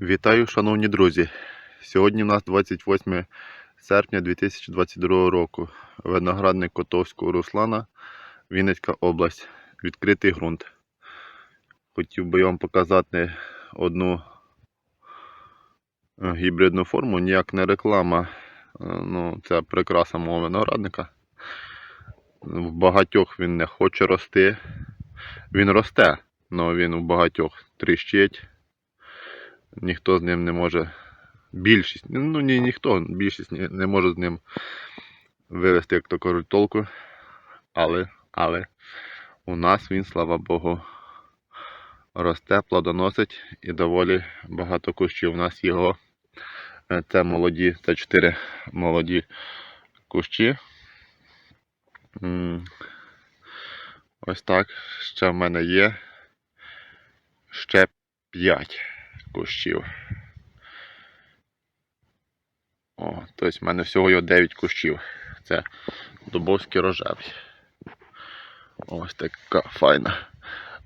Вітаю, шановні друзі! Сьогодні у нас 28 серпня 2022 року. Виноградник Котовського Руслана, Вінницька область. Відкритий ґрунт. Хотів би вам показати одну е, гібридну форму, ніяк не реклама. Е, Ну, це прикраса мого виноградника. В багатьох він не хоче рости. Він росте, але він у багатьох тріщить ніхто з ним не може. Більшість, ну ні, ніхто, більшість не, не може з ним вивести, як то кажуть, толку. Але, але у нас він, слава Богу, росте, плодоносить і доволі багато кущів. У нас його. Е, Це молоді, це чотири молоді кущі. Ось так. Ще в мене є ще п'ять кущів. О, тобто в мене всього є 9 кущів. Це дубовський рожевий. Ось така файна.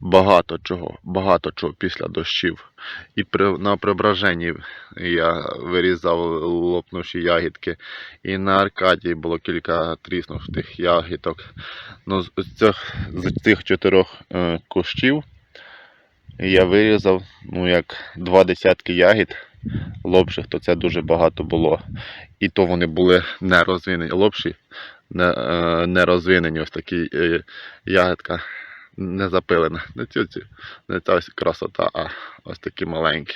Багато чого, багато чого після дощів. І при, на преображенні я вирізав лопнувші ягідки. І на Аркадії було кілька тріснутих ягідок. Ну, з цих, з цих чотирьох е, кущів я вирізав ну, як два десятки ягід лопших, то це дуже багато було. І то вони були не розвинені. Лопші не, е, не розвинені. Ось такі е, ягідка не запилена. Не цю, цю, не ця ось красота, а ось такі маленькі.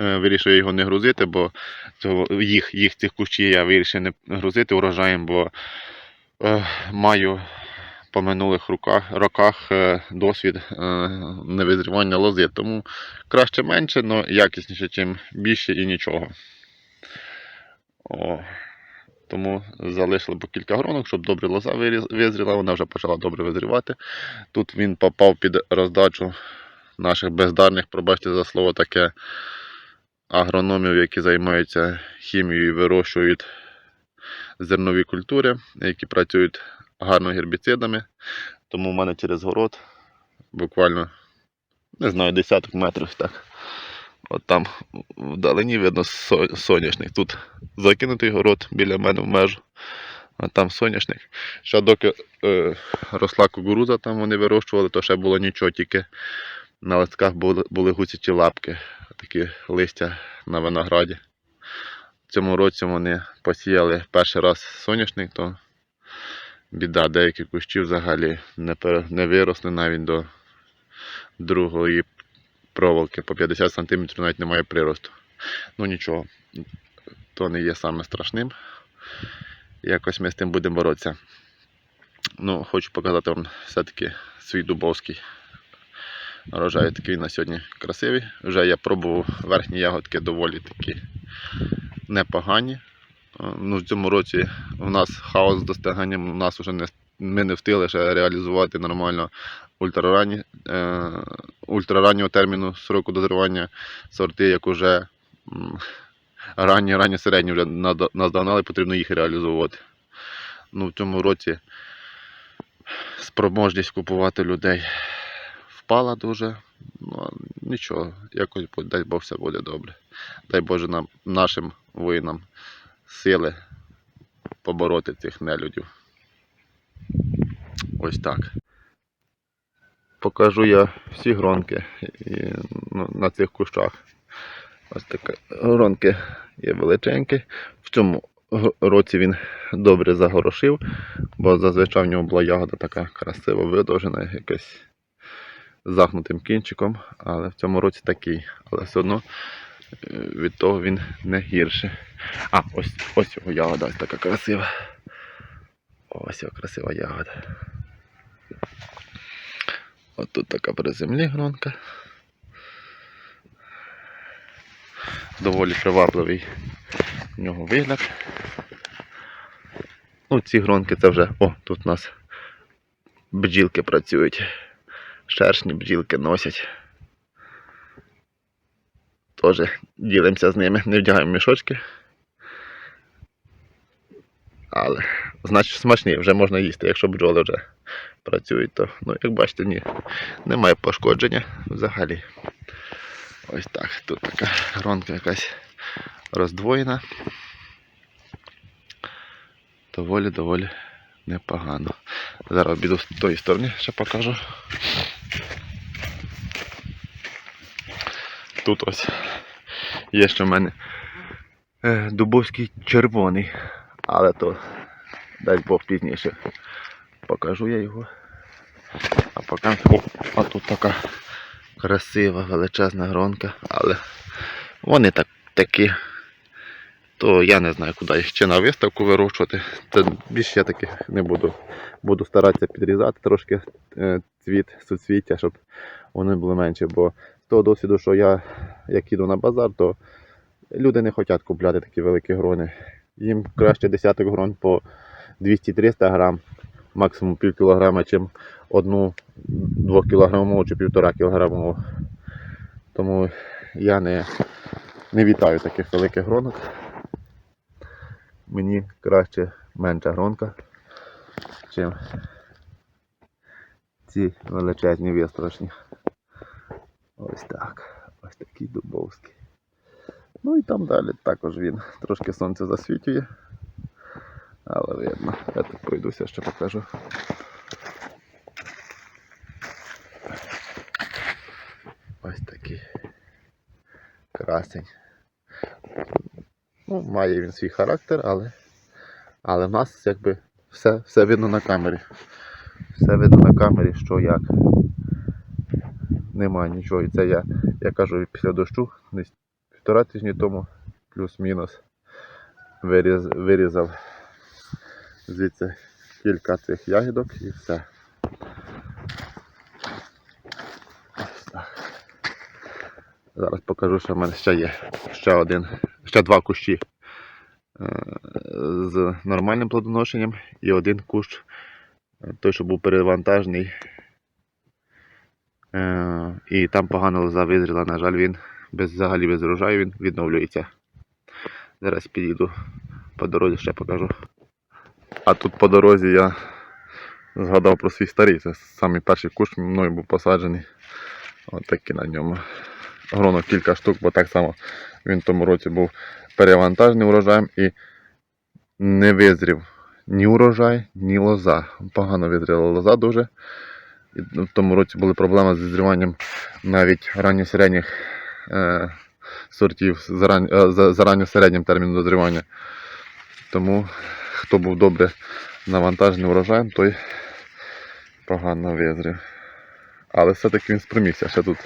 Е, Вирішую його не грузити, бо цього, їх, їх цих кущів я вирішив не грузити урожаєм, бо е, маю по минулих роках, роках е, досвід е, невизрівання лози. Тому краще менше, але якісніше, ніж більше і нічого. О, тому залишили по кілька гронок, щоб добре лоза визріла. Вона вже почала добре визрівати. Тут він попав під роздачу наших бездарних, пробачте за слово таке, агрономів, які займаються хімією і вирощують зернові культури, які працюють гарно гербіцидами. Тому в мене через город буквально, не знаю, десяток метрів так. От там вдалині видно со- соняшник. Тут закинутий город біля мене в межу, а там соняшник. Ще доки е, росла кукурудза, там вони вирощували, то ще було нічого, тільки на листках були, були гусячі лапки, такі листя на винограді. В цьому році вони посіяли перший раз соняшник, то біда, деякі кущі взагалі не, пере- не виросли навіть до другої проволоки по 50 см навіть немає приросту. Ну нічого, то не є саме страшним. Якось ми з тим будемо боротися. Ну, хочу показати вам все-таки свій дубовський. Рожай такий на сьогодні красивий. Вже я пробував верхні ягодки доволі такі непогані. Е, Ну, в цьому році у нас хаос з достиганням, у нас вже не, ми не встигли ще реалізувати нормально ультраранні, е, ультрараннього терміну сроку дозрівання сорти, як уже ранні, ранні середні вже наздогнали, потрібно їх реалізовувати. Ну, в цьому році спроможність купувати людей впала дуже. Ну, нічого, якось дай Бог все буде добре. Дай Боже нам, нашим воїнам сили побороти цих нелюдів. Ось так. Покажу я всі гронки і, ну, на цих кущах. Ось такі гронки є величенькі. В цьому році він добре загорошив, бо зазвичай в нього була ягода така красиво видовжена, якась з загнутим кінчиком, але в цьому році такий. Але все одно від того він не гірший. А, ось, ось його ягода, ось така красива. Ось його красива ягода. От тут така при землі гронка. Доволі привабливий в нього вигляд. Ну, ці гронки це вже. О, тут у нас бджілки працюють. Шершні бджілки носять. Теж ділимося з ними, не вдягаємо мішочки. Але, значить, смачні, вже можна їсти, якщо бджоли вже працюють, то, ну, як бачите, ні, немає пошкодження взагалі. Ось так. Тут така гронка якась роздвоєна. Доволі, доволі непогано. Зараз піду з тої сторони, ще покажу. Тут ось є ще в мене е, дубовський червоний, але то дай Бог пізніше покажу я його. А поки а тут така красива, величезна гронка, але вони так, такі, то я не знаю, куди їх ще на виставку вирощувати. Це більше я таких не буду. Буду старатися підрізати трошки е, цвіт, суцвіття, щоб вони були менші. Бо того досвіду, що я як їду на базар, то люди не хочуть купляти такі великі грони. Їм краще десяток грон по 200-300 грам, максимум пів кілограма, чим одну 2 кілограмову чи півтора кілограмову. Тому я не, не вітаю таких великих гронок. Мені краще менша гронка, чим ці величезні вистрашні. Ось так. Ось такий дубовський. Ну і там далі також він трошки сонце засвітлює. Але видно. Я так пройдуся, ще покажу. Ось такий красень. Ну, має він свій характер, але, але в нас якби все, все видно на камері. Все видно на камері, що як. Немає нічого. І це я, я кажу після дощу, десь півтора тижні тому, плюс-мінус, виріз, вирізав звідси кілька цих ягідок і все. Зараз покажу, що в мене ще є. Ще один, ще два кущі е, з нормальним плодоношенням і один кущ, е, той, що був перевантажений. Е, І там погано лоза визріла, на жаль, він без, взагалі без врожаю він відновлюється. Зараз підійду по дорозі ще покажу. А тут по дорозі я згадав про свій старий. Це самий перший кущ мною був посаджений. Ось такий на ньому. Гроно кілька штук, бо так само він в тому році був перевантажений урожаєм і не визрів ні урожай, ні лоза. Погано визріла лоза дуже. І в тому році були проблеми з зріванням навіть ранньосередніх е, сортів е, з, з ранньосереднім терміном дозрівання. Тому хто був добре навантажений урожаєм, той погано визрів. Але все-таки він спромігся. Ще тут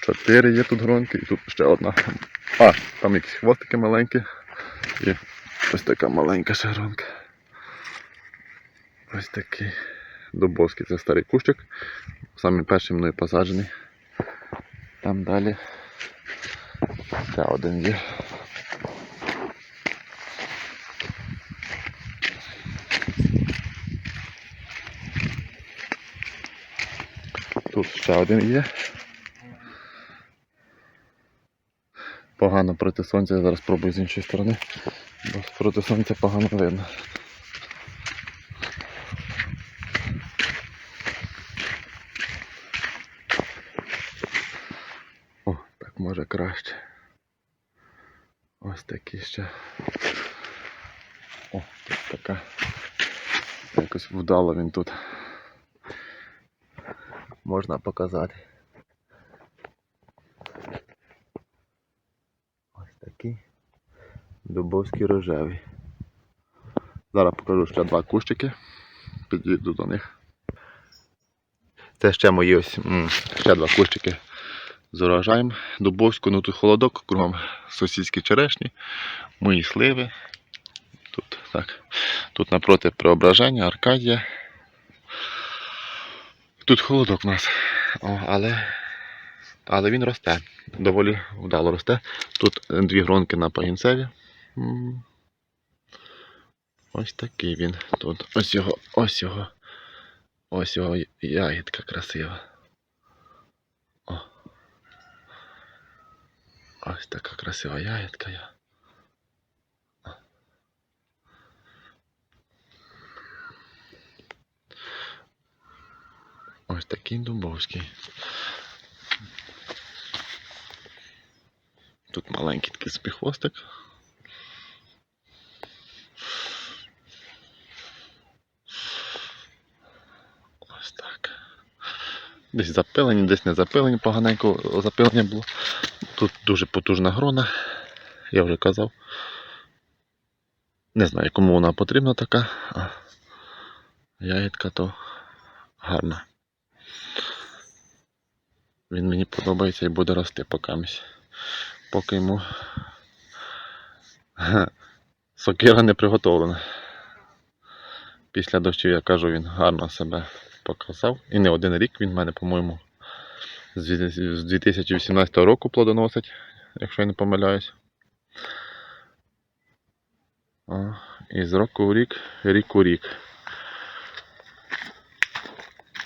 чотири є тут гронки і тут ще одна. А, там якісь хвостики маленькі. І ось така маленька ще гронка. Ось такий Дубовський, це старий кущик. Самий перший мною посаджений. Там далі ще один є. Тут ще один є. Погано проти сонця, я зараз спробую з іншої сторони, бо проти сонця погано видно. О, так може краще. Ось такі ще. О, тут така. Якось вдало він тут. Можна показати. Ось такий дубовський рожевий. Зараз покажу ще два кущики. Підійду до них. Це ще мої ось ще два кущики з урожаєм. Дубовську, ну тут холодок, кругом сусідські черешні, мої сливи. Тут так. Тут напроти преображення, Аркадія. Тут холодок у нас, О, але, але він росте. Доволі вдало росте. Тут дві гронки на пагінцеві. Ось такий він. Тут ось його, ось його. Ось його ягідка красива. Ось така красива ягідка. я. Ось такий дубовський. Тут маленький такий собі хвостик. Ось так. Десь запилені, десь не запилені, поганенько запилення було. Тут дуже потужна грона, я вже казав. Не знаю, кому вона потрібна така, а ягідка то гарна. Він мені подобається і буде рости покамість. Поки йому сокира не приготовлена. Після дощу, я кажу, він гарно себе показав. І не один рік він в мене, по-моєму, з 2018 року плодоносить, якщо я не помиляюсь. І з року в рік, рік у рік.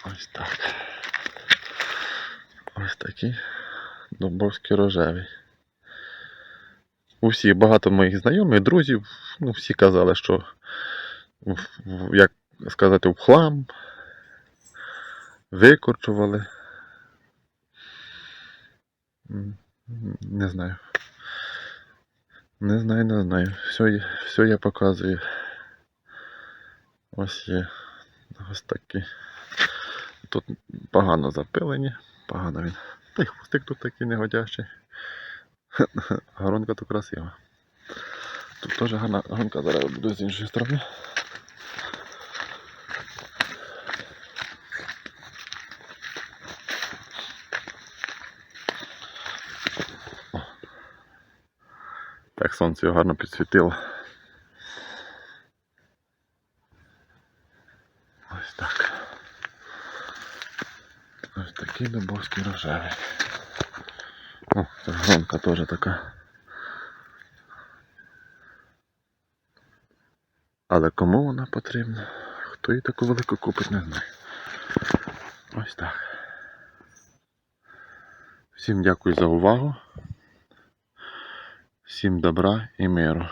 Ось так. Ось такі Дубовські рожеві. Усі багато моїх знайомих, друзів, ну, всі казали, що як сказати, в хлам, викорчували. Не знаю. Не знаю, не знаю. Все, все я показую. Ось є. Ось такі. Тут погано запилені, погано він. Та й хвостик тут такий негодящий. Горонка тут красива. Тут теж гарна гонка, зараз я буду з іншої сторони. Сонце його гарно підсвітило. Ось так. Ось такий дубовський рожевий. О, це громка теж така. Але кому вона потрібна? Хто її таку велику купить, не знаю. Ось так. Всім дякую за увагу. Всім добра і миру.